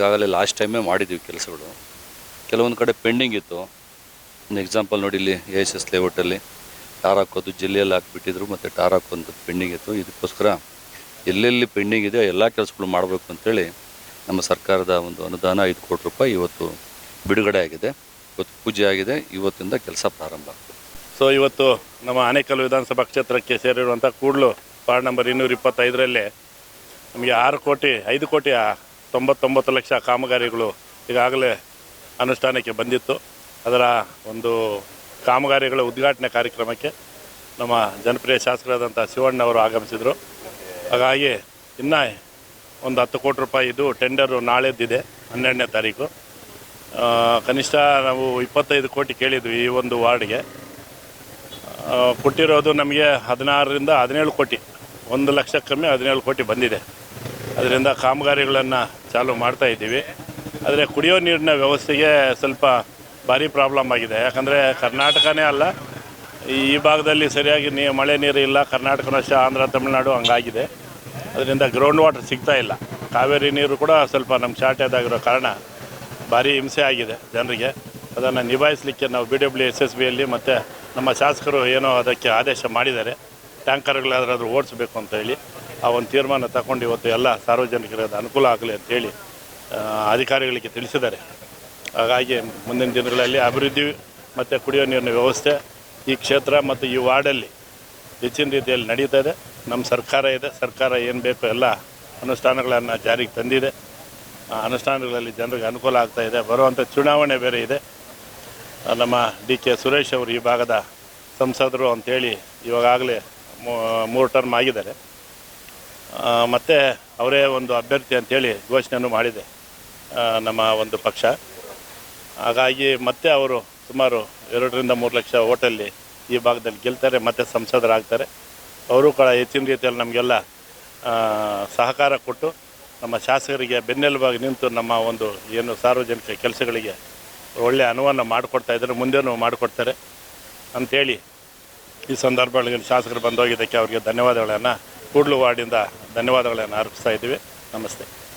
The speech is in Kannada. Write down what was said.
ಈಗಾಗಲೇ ಲಾಸ್ಟ್ ಟೈಮೇ ಮಾಡಿದ್ದೀವಿ ಕೆಲಸಗಳು. ಕೆಲವೊಂದು ಕಡೆ ಪೆಂಡಿಂಗ್ ಇತ್ತು. ಒಂದು ಎಕ್ಸಾಂಪಲ್ ನೋಡಿ ಇಲ್ಲಿ ಎ ಎಸ್ ಎಸ್ ಲೇಔಟಲ್ಲಿ ಟಾರ್ ಹಾಕೋದು ಜಿಲ್ಲೆಯಲ್ಲಿ ಹಾಕ್ಬಿಟ್ಟಿದ್ರು, ಮತ್ತು ಟಾರ್ ಹಾಕೋದು ಪೆಂಡಿಂಗ್ ಇತ್ತು. ಇದಕ್ಕೋಸ್ಕರ ಎಲ್ಲೆಲ್ಲಿ ಪೆಂಡಿಂಗ್ ಇದೆ ಎಲ್ಲ ಕೆಲಸಗಳು ಮಾಡಬೇಕು ಅಂತೇಳಿ ನಮ್ಮ ಸರ್ಕಾರದ ಒಂದು ಅನುದಾನ ಐದು ಕೋಟಿ ರೂಪಾಯಿ ಇವತ್ತು ಬಿಡುಗಡೆ ಆಗಿದೆ. ಇವತ್ತು ಪೂಜೆ ಆಗಿದೆ. ಇವತ್ತಿಂದ ಕೆಲಸ ಪ್ರಾರಂಭ ಸೊ ಇವತ್ತು ನಮ್ಮ ಆನೇಕಲ್ ವಿಧಾನಸಭಾ ಕ್ಷೇತ್ರಕ್ಕೆ ಸೇರಿರುವಂಥ ಕೂಡಲು ವಾರ್ಡ್ ನಂಬರ್ ಇನ್ನೂರ ಇಪ್ಪತ್ತೈದರಲ್ಲಿ ನಮಗೆ ಆರು ಕೋಟಿ, ಐದು ಕೋಟಿ ತೊಂಬತ್ತೊಂಬತ್ತು ಲಕ್ಷ ಕಾಮಗಾರಿಗಳು ಈಗಾಗಲೇ ಅನುಷ್ಠಾನಕ್ಕೆ ಬಂದಿತ್ತು. ಅದರ ಒಂದು ಕಾಮಗಾರಿಗಳ ಉದ್ಘಾಟನೆ ಕಾರ್ಯಕ್ರಮಕ್ಕೆ ನಮ್ಮ ಜನಪ್ರಿಯ ಶಾಸಕರಾದಂಥ ಶಿವಣ್ಣ ಅವರು ಆಗಮಿಸಿದರು. ಹಾಗಾಗಿ ಇನ್ನು ಒಂದು ಹತ್ತು ಕೋಟಿ ರೂಪಾಯಿ ಇದು ಟೆಂಡರು ನಾಳೆದ್ದಿದೆ, ಹನ್ನೆರಡನೇ ತಾರೀಕು. ಕನಿಷ್ಠ ನಾವು ಇಪ್ಪತ್ತೈದು ಕೋಟಿ ಕೇಳಿದ್ವಿ ಈ ಒಂದು ವಾರ್ಡ್ಗೆ. ಕೊಟ್ಟಿರೋದು ನಮಗೆ ಹದಿನಾರರಿಂದ ಹದಿನೇಳು ಕೋಟಿ, ಒಂದು ಲಕ್ಷ ಕಮ್ಮಿ ಹದಿನೇಳು ಕೋಟಿ ಬಂದಿದೆ. ಅದರಿಂದ ಕಾಮಗಾರಿಗಳನ್ನು ಚಾಲು ಮಾಡ್ತಾ ಇದ್ದೀವಿ. ಆದರೆ ಕುಡಿಯೋ ನೀರಿನ ವ್ಯವಸ್ಥೆಗೆ ಸ್ವಲ್ಪ ಭಾರಿ ಪ್ರಾಬ್ಲಮ್ ಆಗಿದೆ. ಯಾಕಂದರೆ ಕರ್ನಾಟಕನೇ ಅಲ್ಲ. ಈ ಭಾಗದಲ್ಲಿ ಸರಿಯಾಗಿ ನೀ ಮಳೆ ನೀರು ಇಲ್ಲ. ಕರ್ನಾಟಕ ಅಷ್ಟೇ ಆಂಧ್ರ, ತಮಿಳುನಾಡು ಹಂಗಾಗಿದೆ. ಅದರಿಂದ ಗ್ರೌಂಡ್ ವಾಟರ್ ಸಿಗ್ತಾ ಇಲ್ಲ. ಕಾವೇರಿ ನೀರು ಕೂಡ ಸ್ವಲ್ಪ ನಮ್ಮ ಶಾರ್ಟೇಜ್ ಆಗಿರೋ ಕಾರಣ ಭಾರಿ ಹಿಂಸೆ ಆಗಿದೆ ಜನರಿಗೆ. ಅದನ್ನು ನಿಭಾಯಿಸಲಿಕ್ಕೆ ನಾವು ಬಿ ಡಬ್ಲ್ಯೂ ಎಸ್ ಎಸ್ ಬಿಯಲ್ಲಿ ಮತ್ತು ನಮ್ಮ ಶಾಸಕರು ಏನೋ ಅದಕ್ಕೆ ಆದೇಶ ಮಾಡಿದ್ದಾರೆ. ಟ್ಯಾಂಕರ್ಗಳಾದ್ರೂ ಓಡಿಸ್ಬೇಕು ಅಂತ ಹೇಳಿ. ಆ ಒಂದು ತೀರ್ಮಾನ ತಗೊಂಡು ಇವತ್ತು ಎಲ್ಲ ಸಾರ್ವಜನಿಕರಿಗೆ ಅನುಕೂಲ ಆಗಲಿ ಅಂತೇಳಿ ಅಧಿಕಾರಿಗಳಿಗೆ ತಿಳಿಸಿದ್ದಾರೆ. ಹಾಗಾಗಿ ಮುಂದಿನ ದಿನಗಳಲ್ಲಿ ಅಭಿವೃದ್ಧಿ ಮತ್ತು ಕುಡಿಯೋ ನೀರಿನ ವ್ಯವಸ್ಥೆ ಈ ಕ್ಷೇತ್ರ ಮತ್ತು ಈ ವಾರ್ಡಲ್ಲಿ ಹೆಚ್ಚಿನ ರೀತಿಯಲ್ಲಿ ನಡೀತಾ ಇದೆ. ನಮ್ಮ ಸರ್ಕಾರ ಇದೆ, ಸರ್ಕಾರ ಏನು ಬೇಕೋ ಎಲ್ಲ ಅನುಷ್ಠಾನಗಳನ್ನು ಜಾರಿಗೆ ತಂದಿದೆ. ಅನುಷ್ಠಾನಗಳಲ್ಲಿ ಜನರಿಗೆ ಅನುಕೂಲ ಆಗ್ತಾ ಇದೆ ಬರುವಂಥ ಚುನಾವಣೆ ಬೇರೆ ಇದೆ. ನಮ್ಮ ಡಿ ಕೆ ಸುರೇಶ್ ಅವರು ಈ ಭಾಗದ ಸಂಸದರು ಅಂತೇಳಿ ಇವಾಗಲೇ ಮೂರು ಟರ್ಮ್ ಆಗಿದ್ದಾರೆ. ಮತ್ತು ಅವರೇ ಒಂದು ಅಭ್ಯರ್ಥಿ ಅಂತೇಳಿ ಘೋಷಣೆಯನ್ನು ಮಾಡಿದೆ ನಮ್ಮ ಒಂದು ಪಕ್ಷ. ಹಾಗಾಗಿ ಮತ್ತೆ ಅವರು ಸುಮಾರು ಎರಡರಿಂದ ಮೂರು ಲಕ್ಷ ಓಟಲ್ಲಿ ಈ ಭಾಗದಲ್ಲಿ ಗೆಲ್ತಾರೆ, ಮತ್ತೆ ಸಂಸದರಾಗ್ತಾರೆ. ಅವರು ಕೂಡ ಹೆಚ್ಚಿನ ರೀತಿಯಲ್ಲಿ ನಮಗೆಲ್ಲ ಸಹಕಾರ ಕೊಟ್ಟು ನಮ್ಮ ಶಾಸಕರಿಗೆ ಬೆನ್ನೆಲುಬಾಗಿ ನಿಂತು ನಮ್ಮ ಒಂದು ಏನು ಸಾರ್ವಜನಿಕ ಕೆಲಸಗಳಿಗೆ ಒಳ್ಳೆಯ ಅನುವನ್ನು ಮಾಡಿಕೊಡ್ತಾ ಇದ್ದಾರೆ, ಮುಂದೇನು ಮಾಡಿಕೊಡ್ತಾರೆ ಅಂಥೇಳಿ ಈ ಸಂದರ್ಭಗಳಲ್ಲಿ ಶಾಸಕರು ಬಂದೋಗಿದ್ದಕ್ಕೆ ಅವರಿಗೆ ಧನ್ಯವಾದಗಳನ್ನು ಕೂಡಲು ವಾರ್ಡಿಂದ ಧನ್ಯವಾದಗಳನ್ನು ಅರ್ಪಿಸ್ತಾ ಇದ್ದೀವಿ. ನಮಸ್ತೆ.